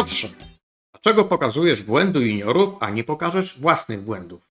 Piotrze, dlaczego pokazujesz błędy juniorów, a nie pokażesz własnych błędów?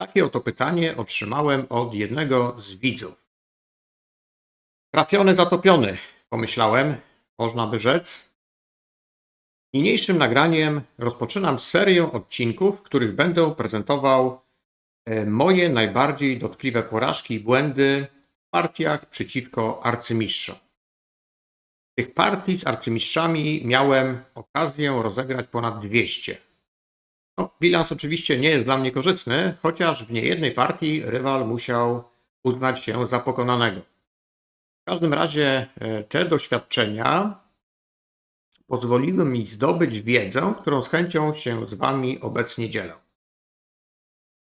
Takie oto pytanie otrzymałem od jednego z widzów. Trafiony, zatopiony, pomyślałem, można by rzec. Niniejszym nagraniem rozpoczynam serię odcinków, w których będę prezentował e, moje najbardziej dotkliwe porażki i błędy w partiach przeciwko arcymistrzom. Tych partii z arcymistrzami miałem okazję rozegrać ponad 200. No, bilans oczywiście nie jest dla mnie korzystny, chociaż w niejednej partii rywal musiał uznać się za pokonanego. W każdym razie e, te doświadczenia pozwoliły mi zdobyć wiedzę, którą z chęcią się z Wami obecnie dzielę.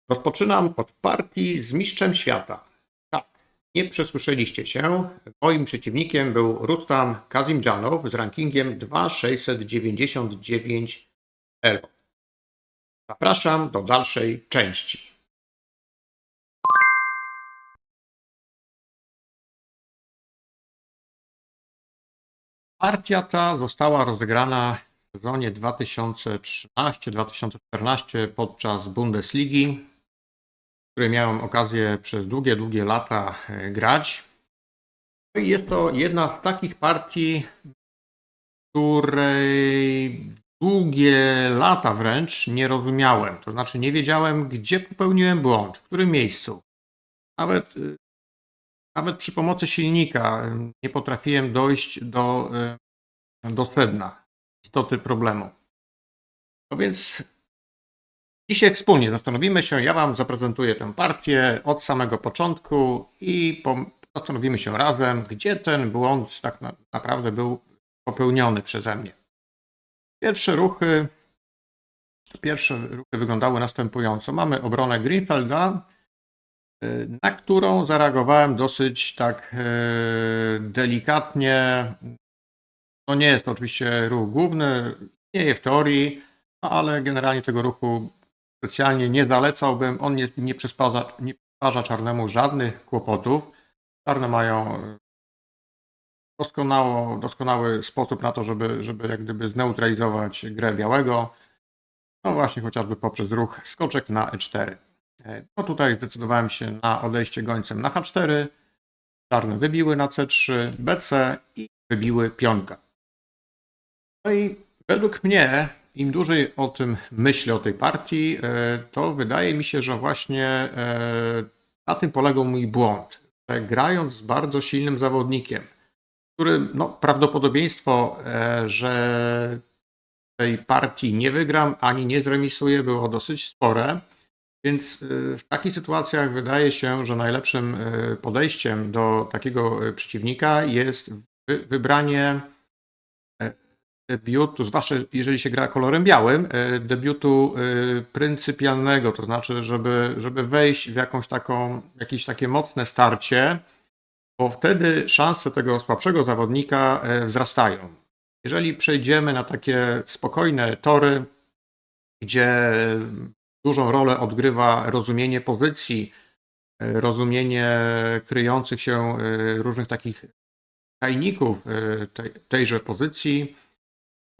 Rozpoczynam od partii z mistrzem świata. Nie przesłyszeliście się. Moim przeciwnikiem był Rustam Kazimdzhanow z rankingiem 2699 ELO. Zapraszam do dalszej części. Partia ta została rozegrana w sezonie 2013-2014 podczas Bundesligi, w której miałem okazję przez długie, długie lata e, grać. No jest to jedna z takich partii, której długie lata wręcz nie rozumiałem. To znaczy nie wiedziałem, gdzie popełniłem błąd, w którym miejscu. Nawet, y, nawet przy pomocy silnika y, nie potrafiłem dojść do, do sedna istoty problemu. No więc dzisiaj wspólnie zastanowimy się, ja Wam zaprezentuję tę partię od samego początku i zastanowimy się razem, gdzie ten błąd tak na, naprawdę był popełniony przeze mnie. Pierwsze ruchy, pierwsze ruchy wyglądały następująco. Mamy obronę Greenfelda, y, na którą zareagowałem dosyć tak y, delikatnie. No nie jest to oczywiście ruch główny, nie jest w teorii, ale generalnie tego ruchu specjalnie nie zalecałbym. On nie, nie, przysparza, nie przysparza czarnemu żadnych kłopotów. Czarne mają doskonało, doskonały sposób na to, żeby, żeby jak gdyby zneutralizować grę białego. No właśnie chociażby poprzez ruch skoczek na e4. No tutaj zdecydowałem się na odejście gońcem na h4. Czarne wybiły na c3, bc i wybiły pionka. No i według mnie, im dłużej o tym myślę, o tej partii, e, to wydaje mi się, że właśnie e, na tym polegał mój błąd. Że grając z bardzo silnym zawodnikiem, który no, prawdopodobieństwo, e, że tej partii nie wygram ani nie zremisuję było dosyć spore. Więc w takich sytuacjach wydaje się, że najlepszym podejściem do takiego przeciwnika jest wybranie debiutu, zwłaszcza jeżeli się gra kolorem białym, debiutu pryncypialnego, to znaczy, żeby, żeby wejść w jakąś taką, jakieś takie mocne starcie, bo wtedy szanse tego słabszego zawodnika e, wzrastają. Jeżeli przejdziemy na takie spokojne tory, gdzie dużą rolę odgrywa rozumienie pozycji, e, rozumienie kryjących się e, różnych takich tajników tej, tejże pozycji,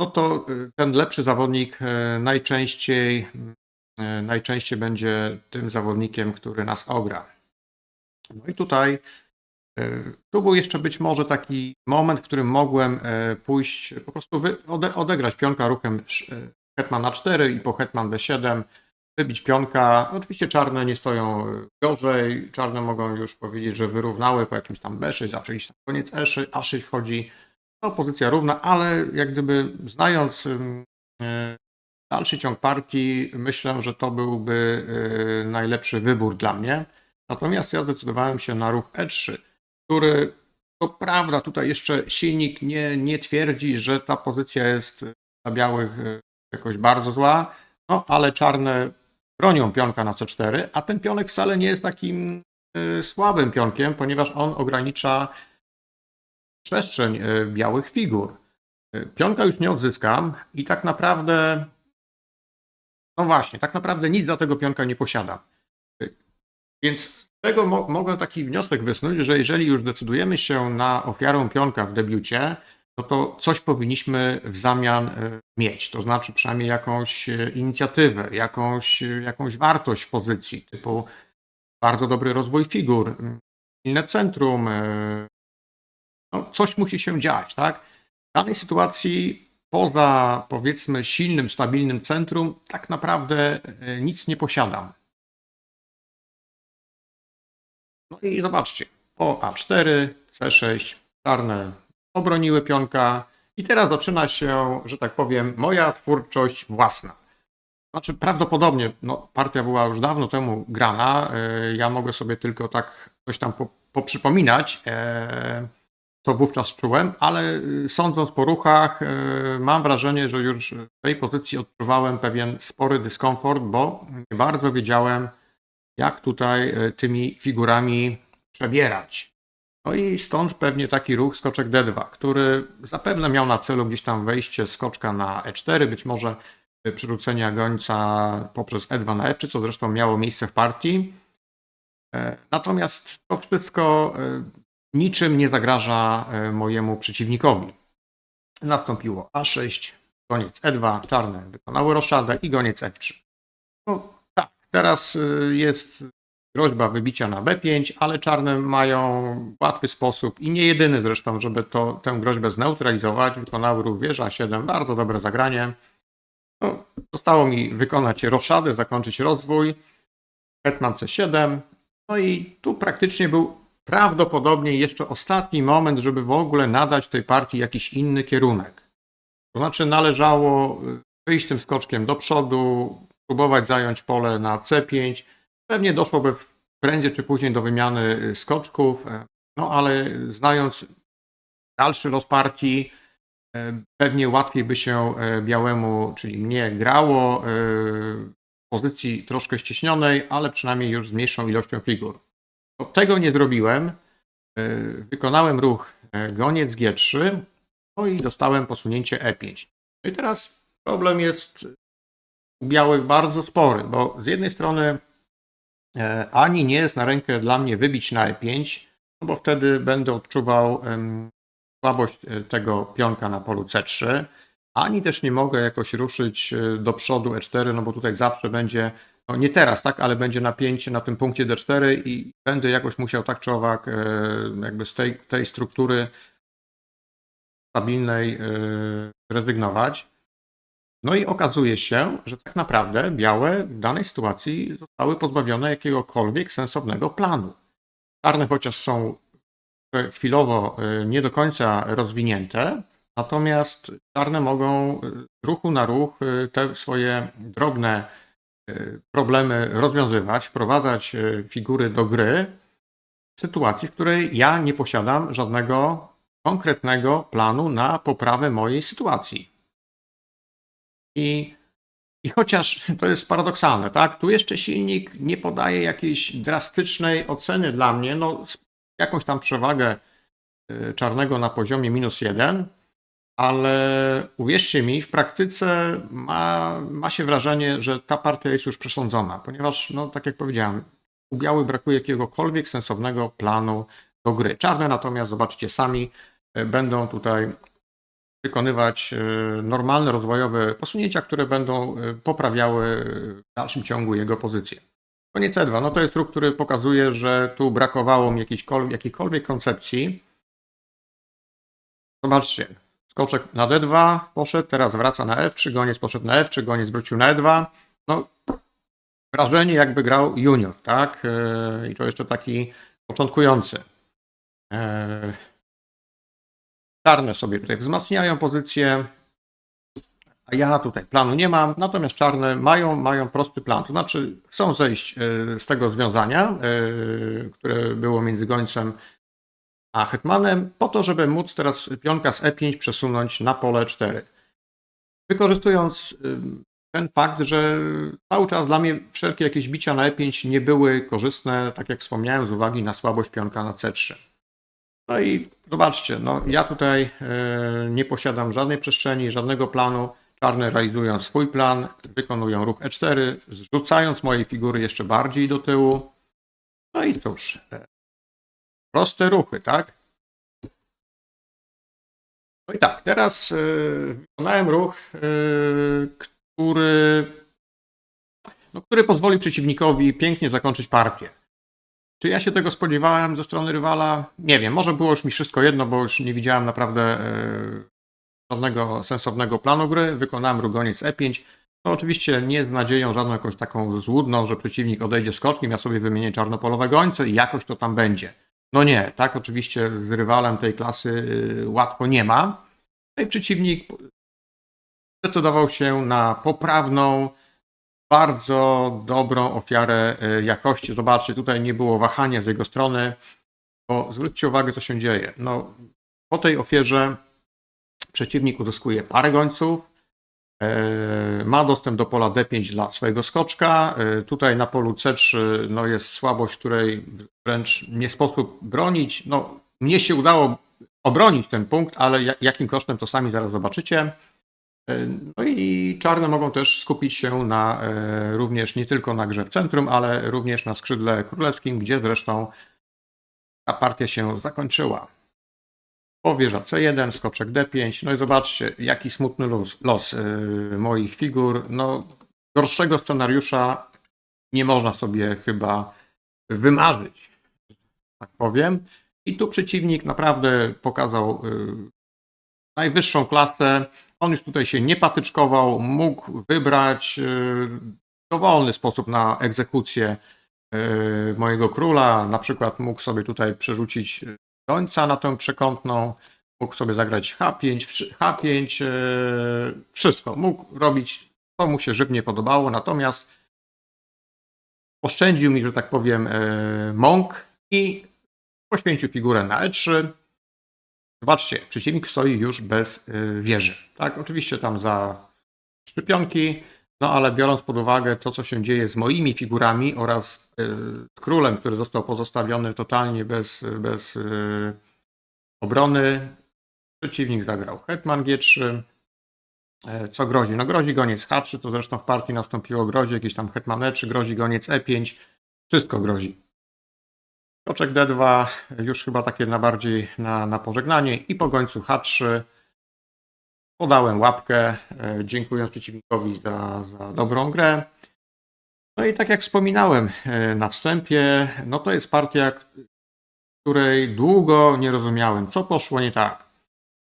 no to ten lepszy zawodnik najczęściej, najczęściej będzie tym zawodnikiem, który nas ogra. No i tutaj tu był jeszcze być może taki moment, w którym mogłem pójść, po prostu odegrać pionka ruchem hetman na 4 i po hetman b7 wybić pionka. Oczywiście czarne nie stoją gorzej, czarne mogą już powiedzieć, że wyrównały po jakimś tam b6, zawsze gdzieś tam koniec e6, a6 wchodzi, no pozycja równa, ale jak gdyby znając dalszy ciąg partii, myślę, że to byłby najlepszy wybór dla mnie. Natomiast ja zdecydowałem się na ruch e3 który, to prawda, tutaj jeszcze silnik nie, nie twierdzi, że ta pozycja jest dla białych e, jakoś bardzo zła, no ale czarne bronią pionka na c4, a ten pionek wcale nie jest takim słabym pionkiem, ponieważ on ogranicza przestrzeń y, białych figur. Y, pionka już nie odzyskam i tak naprawdę, no właśnie, tak naprawdę nic za tego pionka nie posiadam. Więc tego mo mogę taki wniosek wysnuć, że jeżeli już decydujemy się na ofiarę pionka w debiucie, no to coś powinniśmy w zamian e, mieć. To znaczy przynajmniej jakąś e, inicjatywę, jakąś, e, jakąś wartość pozycji, typu bardzo dobry rozwój figur, silne centrum. No, coś musi się dziać, tak? W danej sytuacji, poza powiedzmy silnym, stabilnym centrum, tak naprawdę e, nic nie posiadam. No i zobaczcie, po A4, C6, czarne obroniły pionka i teraz zaczyna się, że tak powiem, moja twórczość własna. Znaczy prawdopodobnie, no, partia była już dawno temu grana, e, ja mogę sobie tylko tak coś tam po, poprzypominać, e, co wówczas czułem, ale e, sądząc po ruchach, e, mam wrażenie, że już w tej pozycji odczuwałem pewien spory dyskomfort, bo nie bardzo wiedziałem, jak tutaj e, tymi figurami przebierać. No i stąd pewnie taki ruch skoczek D2, który zapewne miał na celu gdzieś tam wejście skoczka na E4, być może y, przerzucenia gońca poprzez E2 na F3, co zresztą miało miejsce w partii. E, Natomiast to wszystko e, niczym nie zagraża e, mojemu przeciwnikowi. Nastąpiło A6, goniec E2, czarne wykonały roszadę i goniec F3. No tak, teraz y, jest groźba wybicia na B5, ale czarne mają łatwy sposób i nie jedyny zresztą, żeby to, tę groźbę zneutralizować. Wykonały ruch wieża 7, bardzo dobre zagranie. No, zostało mi wykonać roszadę, zakończyć rozwój. Hetman C7. No i tu praktycznie był prawdopodobnie jeszcze ostatni moment, żeby w ogóle nadać tej partii jakiś inny kierunek. To znaczy należało y, wyjść tym skoczkiem do przodu, próbować zająć pole na C5. Pewnie doszłoby prędzej czy później do wymiany y, skoczków, e, no ale znając dalszy los partii, e, pewnie łatwiej by się e, białemu, czyli mnie, grało w pozycji troszkę ścieśnionej, ale przynajmniej już z mniejszą ilością figur. No, tego nie zrobiłem. E, Wykonałem ruch e, goniec G3, no i dostałem posunięcie E5. No i teraz problem jest u białych bardzo spory, bo z jednej strony e, ani nie jest na rękę dla mnie wybić na E5, no bo wtedy będę odczuwał słabość tego pionka na polu C3, ani też nie mogę jakoś ruszyć do przodu E4, no bo tutaj zawsze będzie, no nie teraz, tak, ale będzie napięcie na tym punkcie D4 i będę jakoś musiał tak czy owak e, jakby z tej, tej struktury stabilnej e, rezygnować. No i okazuje się, że tak naprawdę białe w danej sytuacji zostały pozbawione jakiegokolwiek sensownego planu. Czarne chociaż są chwilowo y, nie do końca rozwinięte, natomiast czarne mogą z ruchu na ruch te swoje drobne problemy rozwiązywać, wprowadzać y, figury do gry w sytuacji, w której ja nie posiadam żadnego konkretnego planu na poprawę mojej sytuacji. I, I chociaż to jest paradoksalne, tak? Tu jeszcze silnik nie podaje jakiejś drastycznej oceny dla mnie, no jakąś tam przewagę y, czarnego na poziomie minus jeden, ale uwierzcie mi, w praktyce ma, ma się wrażenie, że ta partia jest już przesądzona, ponieważ, no tak jak powiedziałem, u białych brakuje jakiegokolwiek sensownego planu do gry. Czarne natomiast, zobaczcie sami, y, będą tutaj wykonywać e, normalne rozwojowe posunięcia, które będą e, poprawiały e, w dalszym ciągu jego pozycję. Koniec E2, no to jest ruch, który pokazuje, że tu brakowało mi jakiejkolwiek koncepcji. Zobaczcie, skoczek na D2 poszedł, teraz wraca na F3, goniec poszedł na F3, goniec wrócił na E2. No, wrażenie jakby grał junior, tak? E, I to jeszcze taki początkujący. E, Czarne sobie tutaj wzmacniają pozycję, a ja tutaj planu nie mam, natomiast czarne mają, mają prosty plan, to znaczy chcą zejść e, z tego związania, które było między gońcem a hetmanem, po to, żeby móc teraz pionka z E5 przesunąć na pole 4. Wykorzystując ten fakt, że cały czas dla mnie wszelkie jakieś bicia na E5 nie były korzystne, tak jak wspomniałem, z uwagi na słabość pionka na C3. No i zobaczcie, no ja tutaj e, nie posiadam żadnej przestrzeni, żadnego planu. Czarne realizują swój plan, wykonują ruch E4, zrzucając moje figury jeszcze bardziej do tyłu. No i cóż, e, proste ruchy, tak? No i tak, teraz y, wykonałem ruch, y, który, no, który pozwoli przeciwnikowi pięknie zakończyć partię. Czy ja się tego spodziewałem ze strony rywala? Nie wiem, może było już mi wszystko jedno, bo już nie widziałem naprawdę y, żadnego sensownego planu gry. Wykonałem ruch goniec E5. No oczywiście nie z nadzieją żadną jakąś taką złudną, że przeciwnik odejdzie skoczkiem, ja sobie wymienię czarnopolowe gońce i jakoś to tam będzie. No nie, tak oczywiście z rywalem tej klasy y, łatwo nie ma. No i przeciwnik zdecydował się na poprawną, bardzo dobrą ofiarę y, jakości. Zobaczcie, tutaj nie było wahania z jego strony, bo zwróćcie uwagę, co się dzieje. No, po tej ofierze przeciwnik uzyskuje parę gońców, ma dostęp do pola D5 dla swojego skoczka. E, Tutaj na polu C3 no, jest słabość, której wręcz nie sposób bronić. No, mnie się udało obronić ten punkt, ale ja- jakim kosztem to sami zaraz zobaczycie. E, No i czarne mogą też skupić się na e, również nie tylko na grze w centrum, ale również na skrzydle królewskim, gdzie zresztą ta partia się zakończyła. Powierza C1, skoczek D5. No i zobaczcie, jaki smutny los, los yy, moich figur. No, gorszego scenariusza nie można sobie chyba wymarzyć, tak powiem. I tu przeciwnik naprawdę pokazał yy, najwyższą klasę. On już tutaj się nie patyczkował, mógł wybrać yy, dowolny sposób na egzekucję yy, mojego króla. Na przykład mógł sobie tutaj przerzucić gońca na tę przekątną, mógł sobie zagrać H5, wszy- H5, e, wszystko. Mógł robić, co mu się żywnie podobało, natomiast oszczędził mi, że tak powiem, e, mąk i poświęcił figurę na E3. Zobaczcie, przeciwnik stoi już bez e, wieży. Tak, oczywiście tam za trzy pionki, no ale biorąc pod uwagę to, co się dzieje z moimi figurami oraz e, z królem, który został pozostawiony totalnie bez, bez e, obrony, przeciwnik zagrał hetman G3. E, Co grozi? No grozi goniec H3, to zresztą w partii nastąpiło grozi jakiś tam hetman E3, grozi goniec E5, wszystko grozi. Koczek D2, już chyba takie na bardziej na, na pożegnanie i po gońcu H3 podałem łapkę, e, dziękując przeciwnikowi za, za dobrą grę. No i tak jak wspominałem e, na wstępie, no to jest partia, której długo nie rozumiałem, co poszło nie tak.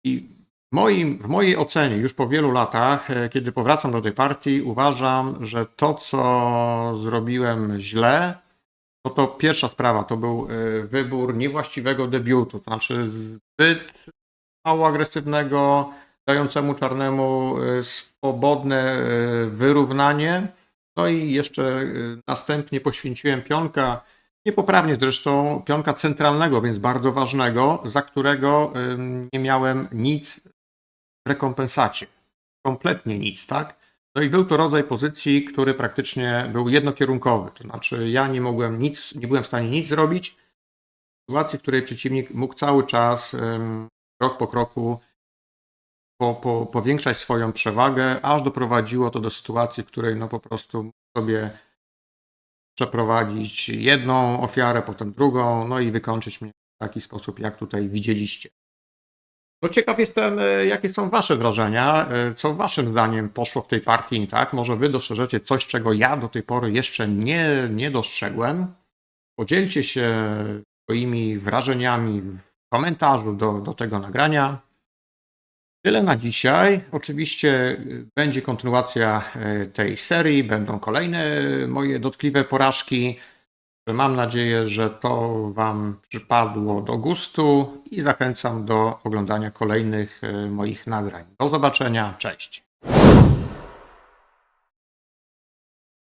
I w, moim, w mojej ocenie, już po wielu latach, e, kiedy powracam do tej partii, uważam, że to, co zrobiłem źle, no to pierwsza sprawa to był wybór niewłaściwego debiutu, to znaczy zbyt mało agresywnego, dającemu czarnemu e, swobodne e, wyrównanie. No i jeszcze e, następnie poświęciłem pionka, niepoprawnie zresztą, pionka centralnego, więc bardzo ważnego, za którego nie miałem nic w rekompensacie. Kompletnie nic, tak? No i był to rodzaj pozycji, który praktycznie był jednokierunkowy. To znaczy, ja nie mogłem nic, nie byłem w stanie nic zrobić. W sytuacji, w której przeciwnik mógł cały czas, krok po kroku, po, po, powiększać swoją przewagę, aż doprowadziło to do sytuacji, w której no po prostu sobie przeprowadzić jedną ofiarę, potem drugą, no i wykończyć mnie w taki sposób, jak tutaj widzieliście. No ciekaw jestem, e, jakie są Wasze wrażenia, e, co Waszym zdaniem poszło w tej partii, tak? Może Wy dostrzeżecie coś, czego ja do tej pory jeszcze nie, nie dostrzegłem. Podzielcie się swoimi wrażeniami w komentarzu do, do tego nagrania. Tyle na dzisiaj. Oczywiście y, będzie kontynuacja y, tej serii, będą kolejne moje dotkliwe porażki. Mam nadzieję, że to Wam przypadło do gustu i zachęcam do oglądania kolejnych y, moich nagrań. Do zobaczenia, cześć.